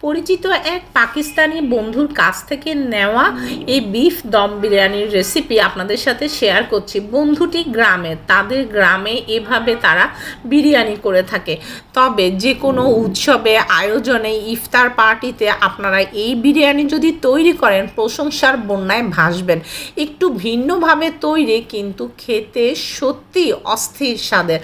পরিচিত এক পাকিস্তানি বন্ধুর কাছ থেকে নেওয়া এই বিফ দম বিরিয়ানির রেসিপি আপনাদের সাথে শেয়ার করছি। বন্ধুটি গ্রামে, তাদের গ্রামে এভাবে তারা বিরিয়ানি করে থাকে। তবে যে কোনো উৎসবে, আয়োজনে, ইফতার পার্টিতে আপনারা এই বিরিয়ানি যদি তৈরি করেন, প্রশংসার বন্যায় ভাসবেন। একটু ভিন্নভাবে তৈরি, কিন্তু খেতে সত্যি অস্থির স্বাদের।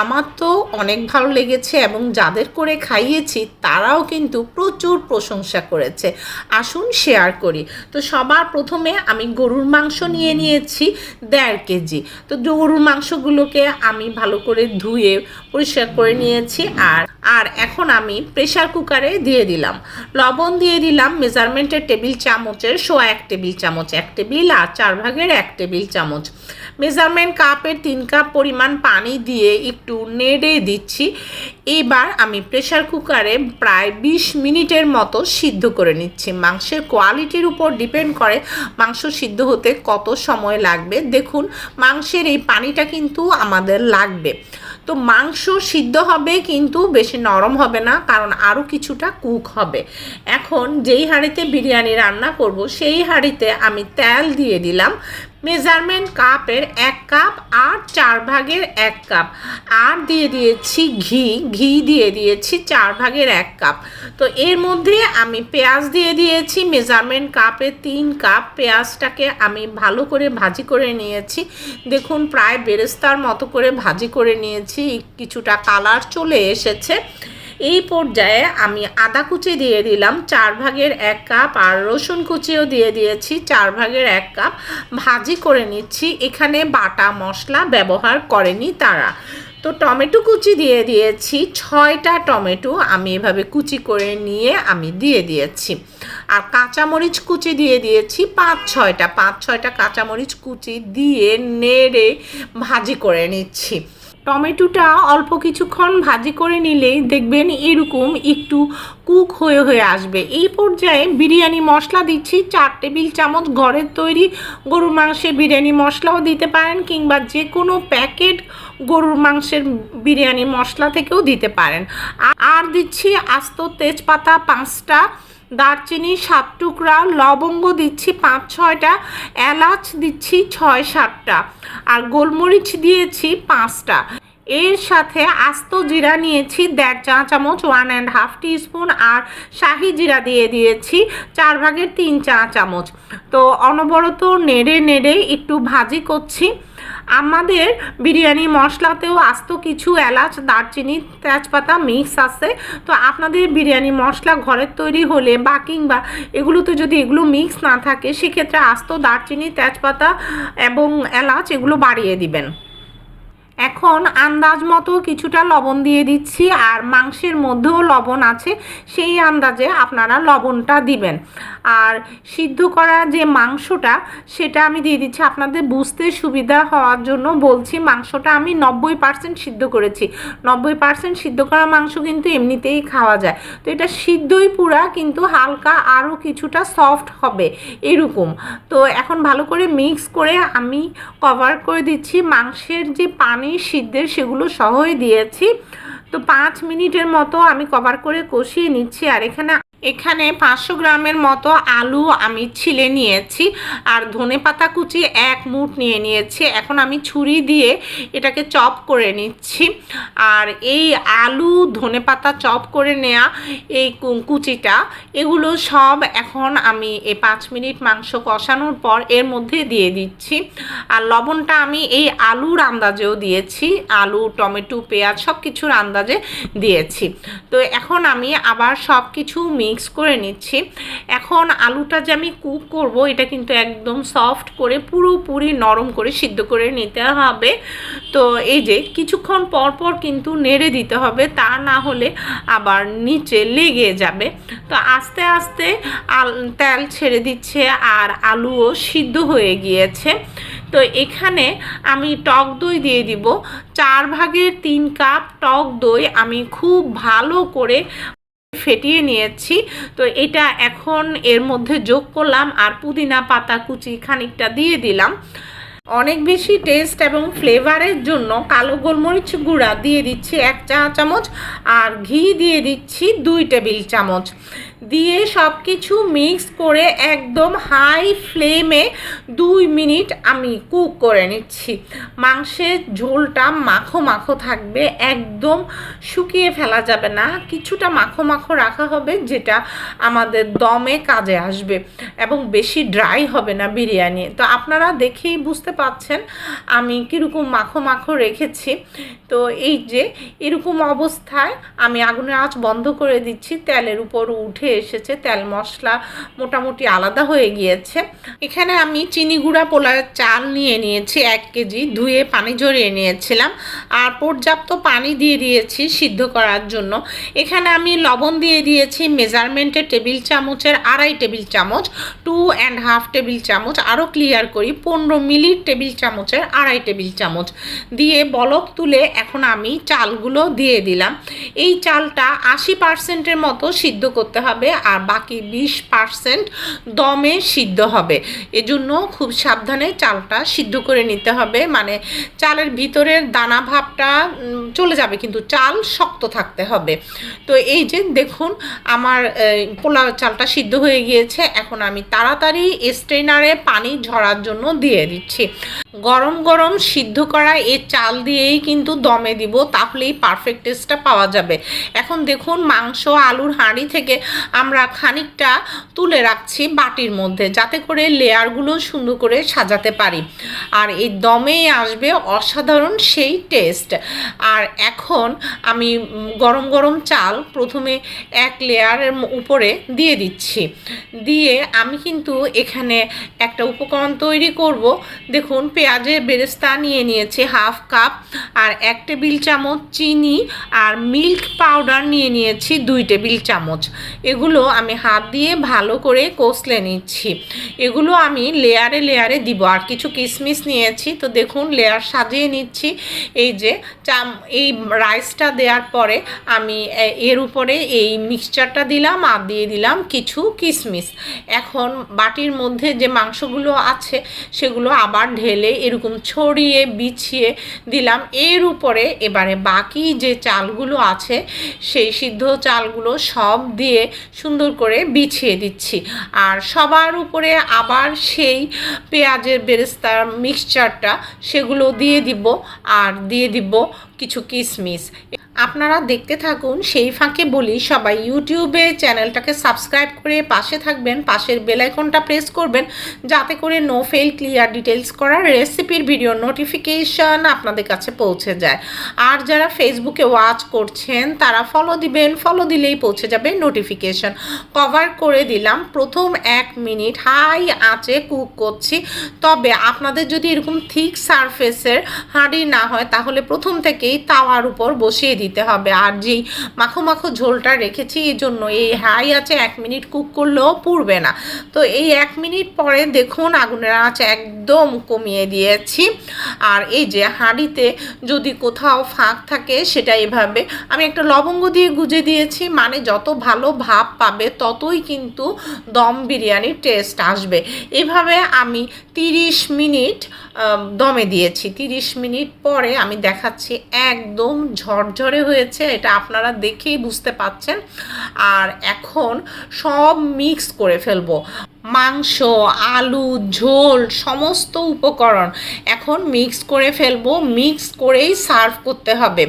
আমার তো অনেক ভালো লেগেছে এবং যাদের করে খাইয়েছি, তারাও কিন্তু প্রচুর প্রশংসা করেছে। আসুন শেয়ার করি। তো সবার প্রথমে আমি গরুর মাংস নিয়ে নিয়েছি দেড় কেজি। তো গরুর মাংসগুলোকে আমি ভালো করে ধুয়ে পরিষ্কার করে নিয়েছি আর আর এখন আমি প্রেশার কুকারে দিয়ে দিলাম। লবণ দিয়ে দিলাম মেজারমেন্টের টেবিল চামচের শো এক টেবিল চামচ, এক টেবিল আর চার ভাগের এক টেবিল চামচ। মেজারমেন্ট কাপের তিন কাপ পরিমাণ পানি দিয়ে একটু নেড়ে দিচ্ছি। এবার আমি প্রেশার কুকারে প্রায় বিশ মিনিটের মতো সিদ্ধ করে নিচ্ছি। মাংসের কোয়ালিটির উপর ডিপেন্ড করে মাংস সিদ্ধ হতে কত সময় লাগবে। দেখুন, মাংসের এই পানিটা কিন্তু আমাদের লাগবে। তো মাংস সিদ্ধ হবে কিন্তু বেশি নরম হবে না, কারণ আরও কিছুটা কুক হবে। এখন যেই হাঁড়িতে বিরিয়ানি রান্না করব, সেই হাঁড়িতে আমি তেল দিয়ে দিলাম। মেজারমেন্ট কাপের এক কাপ আর চার ভাগের এক কাপ। আর দিয়ে দিয়েছি ঘি ঘি দিয়ে দিয়েছি চার ভাগের এক কাপ। তো এর মধ্যে আমি পেঁয়াজ দিয়ে দিয়েছি, মেজারমেন্ট কাপে তিন কাপ। পেঁয়াজটাকে আমি ভালো করে ভাজি করে নিয়েছি। দেখুন, প্রায় বেরেস্তার মতো করে ভাজি করে নিয়েছি। কিছুটা কালার চলে এসেছে। এই পর্যায়ে আমি আদা কুচি দিয়ে দিলাম, চার ভাগের এক কাপ, আর রসুন কুচিও দিয়ে দিয়েছি, চার ভাগের এক কাপ। ভাজি করে নিচ্ছি, এখানে বাটা মশলা ব্যবহার করেনি তারা। তো টমেটো কুচি দিয়ে দিয়েছি, ছয়টা টমেটো আমি এভাবে কুচি করে নিয়ে আমি দিয়ে দিয়েছি। আর কাঁচামরিচ কুচি দিয়ে দিয়েছি, পাঁচ ছয়টা পাঁচ ছয়টা কাঁচামরিচ কুচি দিয়ে নেড়ে ভাজি করে নিচ্ছি। টমেটোটা অল্প কিছুক্ষণ ভাজি করে নিলেই দেখবেন এরকম একটু কুক হয়ে হয়ে আসবে। এই পর্যায়ে বিরিয়ানি মশলা দিচ্ছি। চার টেবিল চামচ ঘরের তৈরি গরুর মাংসের বিরিয়ানি মশলাও দিতে পারেন কিংবা যে কোনো প্যাকেট গরুর মাংসের বিরিয়ানি মশলা থেকেও দিতে পারেন। আর দিচ্ছি আস্ত তেজপাতা পাঁচটা দারচিনি, সাত টুকরা, লবঙ্গ দিচ্ছি পাঁচ, ছয়টা, এলাচ দিচ্ছি ছয়, সাতটা আর গোলমরিচ দিয়েছি পাঁচটা। এর সাথে আস্ত জিরা নিয়েছি দেড় চা চামচ ওয়ান অ্যান্ড হাফ স্পুন আর শাহি জিরা দিয়ে দিয়েছি চার ভাগের তিন চা চামচ। তো অনবরত নেড়ে নেড়ে একটু ভাজি করছি। আমাদের বিরিয়ানি মশলাতেও আস্ত কিছু এলাচ, দারচিনি, তেজপাতা, মিক্স আছে। তো আপনাদের বিরিয়ানি মশলা ঘরের তৈরি হলে বা কিংবা এগুলোতে যদি এগুলো মিক্স না থাকে, সেক্ষেত্রে আস্ত দারচিনি, তেজপাতা এবং এলাচ এগুলো বাড়িয়ে দিবেন। এখন আন্দাজ মতো কিছুটা লবণ দিয়ে দিচ্ছি আর মাংসের মধ্যেও লবণ আছে, সেই আন্দাজে আপনারা লবণটা দিবেন। আর সিদ্ধ করা যে মাংসটা, সেটা আমি দিয়ে দিচ্ছি। আপনাদের বুঝতে সুবিধা হওয়ার জন্য বলছি, মাংসটা আমি নব্বই পার্সেন্ট সিদ্ধ করেছি। নব্বই পার্সেন্ট সিদ্ধ করা মাংস কিন্তু এমনিতেই খাওয়া যায়। তো এটা সিদ্ধই পুরা, কিন্তু হালকা আরও কিছুটা সফট হবে এরকম। তো এখন ভালো করে মিক্স করে আমি কভার করে দিচ্ছি। মাংসের যে পানি সিদ্ধের সেগুলো সহই দিয়েছি। তো পাঁচ মিনিটের মতো আমি কভার করে কষিয়ে নিচ্ছি আর এখানে এখানে পাঁচশো গ্রামের মতো আলু আমি ছিলে নিয়েছি আর ধনে পাতা কুচি এক মুঠ নিয়ে নিয়েছি। এখন আমি ছুরি দিয়ে এটাকে চপ করে নিচ্ছি। আর এই আলু, ধনে পাতা চপ করে নেওয়া এই কুচিটা, এগুলো সব এখন আমি এই পাঁচ মিনিট মাংস কষানোর পর এর মধ্যে দিয়ে দিচ্ছি। আর লবণটা আমি এই আলুর আন্দাজেও দিয়েছি। আলু, টমেটো, পেঁয়াজ সব কিছুর আন্দাজে দিয়েছি। তো এখন আমি আবার সব কিছু মিক্স করে নিচ্ছি। এখন আলুটা যে আমি কুক করব, এটা কিন্তু একদম সফট করে পুরোপুরি নরম করে সিদ্ধ করে নিতে হবে। তো এই যে কিছুক্ষণ পর পর কিন্তু নেড়ে দিতে হবে, তা না হলে আবার নিচে লেগে যাবে। তো আস্তে আস্তে তেল ছেড়ে দিচ্ছে আর আলুও সিদ্ধ হয়ে গিয়েছে। তো এখানে আমি টক দই দিয়ে দিব। চার ভাগের তিন কাপ টক দই আমি খুব ভালো করে ফেটিয়ে নিয়েছি। তো এটা এখন এর মধ্যে যোগ করলাম আর পুদিনা পাতা কুচি খানিকটা দিয়ে দিলাম। অনেক বেশি টেস্ট এবং ফ্লেভারের জন্য কালো গোলমরিচ গুঁড়া দিয়ে দিচ্ছি এক চা চামচ আর ঘি দিয়ে দিচ্ছি দুই টেবিল চামচ দিয়ে সব কিছু মিক্স করে একদম হাই ফ্লেমে দুই মিনিট আমি কুক করে নিচ্ছি। মাংসের ঝোলটা মাখো মাখো থাকবে, একদম শুকিয়ে ফেলা যাবে না। কিছুটা মাখো মাখো রাখা হবে, যেটা আমাদের দমে কাজে আসবে এবং বেশি ড্রাই হবে না বিরিয়ানি। তো আপনারা দেখেই বুঝতে পাচ্ছেন আমি কীরকম মাখো মাখো রেখেছি। তো এই যে এরকম অবস্থায় আমি আগুনের আঁচ বন্ধ করে দিচ্ছি, তেলের উপর উঠে এসেছে, তেল মশলা মোটামুটি আলাদা হয়ে গিয়েছে। এখানে আমি চিনি গুঁড়া পোলার চাল নিয়ে নিয়েছি এক কেজি, ধুয়ে পানি ঝরিয়ে নিয়েছিলাম। আর পর্যাপ্ত পানি দিয়ে দিয়েছি সিদ্ধ করার জন্য। এখানে আমি লবণ দিয়ে দিয়েছি মেজারমেন্টের টেবিল চামচের আড়াই টেবিল চামচ, টু অ্যান্ড হাফ টেবিল চামচ, আরও ক্লিয়ার করি, পনেরো মিলির টেবিল চামচের আড়াই টেবিল চামচ। দিয়ে বলক তুলে এখন আমি চালগুলো দিয়ে দিলাম। এই চালটা আশি পার্সেন্টের মতো সিদ্ধ করতে হবে। আর বাকি বিশ পারসেন্ট দমে সিদ্ধ হবে। এজন্য খুব সাবধানে চালটা সিদ্ধ করে নিতে হবে। মানে চালের ভিতরের দানা ভাবটা চলে যাবে কিন্তু চাল শক্ত থাকতে হবে। তো এই যে দেখুন আমার পোলাও চালটা সিদ্ধ হয়ে গিয়েছে। এখন আমি তাড়াতাড়ি স্ট্রেনারে পানি ঝরার জন্য দিয়ে দিচ্ছি। গরম গরম সিদ্ধ করা এই চাল দিয়েই কিন্তু দমে দিব, তাহলেই পারফেক্ট টেস্টটা পাওয়া যাবে। এখন দেখুন মাংস, আলুর হাঁড়ি থেকে আমরা খানিকটা তুলে রাখছি বাটির মধ্যে, যাতে করে লেয়ারগুলো সুন্দর করে সাজাতে পারি। আর এই দমেই আসবে অসাধারণ সেই টেস্ট আর এখন আমি গরম গরম চাল প্রথমে এক লেয়ারের উপরে দিয়ে দিচ্ছি। দিয়ে আমি কিন্তু এখানে একটা উপকরণ তৈরি করব। দেখুন পেঁয়াজের বেরেস্তা নিয়ে নিয়েছি হাফ কাপ, আর এক টেবিল চামচ চিনি আর মিল্ক পাউডার নিয়ে নিয়েছি দুই টেবিল চামচ। এগুলো আমি হাত দিয়ে ভালো করে কষলে নিচ্ছি। এগুলো আমি লেয়ারে লেয়ারে দিব, আর কিছু কিশমিশ নিয়েছি। তো দেখুন, লেয়ার সাজিয়ে নিচ্ছি। এই যে চাম, এই রাইসটা দেওয়ার পরে আমি এর উপরে এই মিক্সচারটা দিলাম আর দিয়ে দিলাম কিছু কিশমিশ। এখন বাটির মধ্যে যে মাংসগুলো আছে, সেগুলো আবার ঢেলে এরকম ছড়িয়ে, বিছিয়ে দিলাম। এর উপরে এবারে বাকি যে চালগুলো আছে, সেই সিদ্ধ চালগুলো সব দিয়ে সুন্দর করে বিছিয়ে দিচ্ছি। আর সবার উপরে আবার সেই পেঁয়াজের বেরেস্তার মিক্সচারটা সেগুলো দিয়ে দিব, আর দিয়ে দিব কিছু কিসমিস। আপনারা দেখতে থাকুন, সেই ফাঁকে বলি সবাই ইউটিউবে চ্যানেলটাকে সাবস্ক্রাইব করে পাশে থাকবেন, পাশের বেলাইকনটা প্রেস করবেন, যাতে করে নো ফেল ক্লিয়ার ডিটেলস করার রেসিপির ভিডিও নোটিফিকেশন আপনাদের কাছে পৌঁছে যায়। আর যারা ফেসবুকে ওয়াচ করছেন, তারা ফলো দিবেন ফলো দিলেই পৌঁছে যাবে নোটিফিকেশন কভার করে দিলাম, প্রথম এক মিনিট হাই আঁচে কুক করছি। তবে আপনাদের যদি এরকম থিক সারফেসের হাঁড়ি না হয়, তাহলে প্রথম থেকেই তাওয়ার উপর বসিয়ে দিতে হবে। আর যেই মাখো মাখো ঝোলটা রেখেছি, এই জন্য এই হাই আছে, এক মিনিট কুক করলেও পুড়বে না। তো এই এক মিনিট পরে দেখুন, আগুনের আঁচ একদম কমিয়ে দিয়েছি। আর এই যে হাঁড়িতে যদি কোথাও ফাঁক থাকে, সেটা এভাবে আমি একটা লবঙ্গ দিয়ে গুজে দিয়েছি মানে যত ভালো ভাব পাবে, ততই কিন্তু দম বিরিয়ানির টেস্ট আসবে। এভাবে আমি তিরিশ মিনিট দমে দিয়েছি। তিরিশ মিনিট পরে আমি দেখাচ্ছি একদম ঝরঝরে হয়েছে এটা আপনারা দেখেই বুঝতে পাচ্ছেন। আর এখন সব মিক্স করে ফেলব। মাংস, আলু, ঝোল, সমস্ত উপকরণ এখন মিক্স করে ফেলব মিক্স করেই সার্ভ করতে হবে।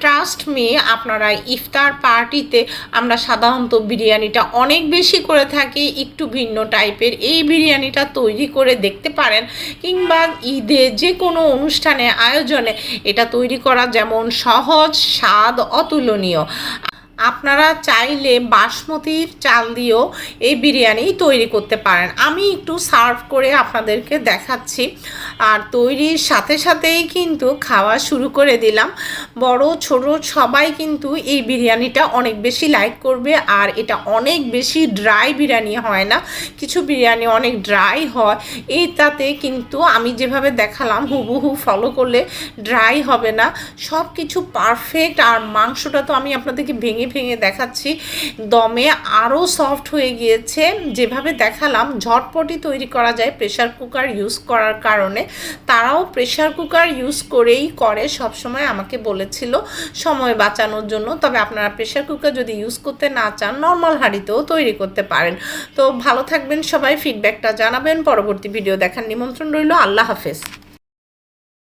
ট্রাস্ট মি আপনারা ইফতার পার্টিতে আমরা সাধারণত বিরিয়ানিটা অনেক বেশি করে থাকি, একটু ভিন্ন টাইপের এই বিরিয়ানিটা তৈরি করে দেখতে পারেন কিংবা ঈদে যে কোনো অনুষ্ঠানে, আয়োজনে এটা তৈরি করা যেমন সহজ, স্বাদ, অতুলনীয়। আপনারা চাইলে বাসমতির চাল দিয়েও এই বিরিয়ানি তৈরি করতে পারেন। আমি একটু সার্ভ করে আপনাদেরকে দেখাচ্ছি। আর তৈরির সাথে সাথেই কিন্তু খাওয়া শুরু করে দিলাম। বড়, ছোট সবাই কিন্তু এই বিরিয়ানিটা অনেক বেশি লাইক করবে। আর এটা অনেক বেশি ড্রাই বিরিয়ানি হয় না। কিছু বিরিয়ানি অনেক ড্রাই হয়। এইটাতে কিন্তু আমি যেভাবে দেখালাম, হুবহু ফলো করলে ড্রাই হবে না। সব কিছু পারফেক্ট আর মাংসটা তো আমি আপনাদেরকে ভেঙে ভেঙে দেখাচ্ছি। দমে আরও সফট হয়ে গিয়েছে। যেভাবে দেখালাম, ঝটপটি তৈরি করা যায় প্রেশার কুকার ইউজ করার কারণে। তারাও প্রেশার কুকার ইউজ করেই করে, সবসময় আমাকে বলেছিল সময় বাঁচানোর জন্য। তবে আপনারা প্রেশার কুকার যদি ইউজ করতে না চান নর্মাল হাঁড়িতেও তৈরি করতে পারেন। তো ভালো থাকবেন সবাই ফিডব্যাকটা জানাবেন। পরবর্তী ভিডিও দেখার নিমন্ত্রণ রইল। আল্লাহ হাফেজ।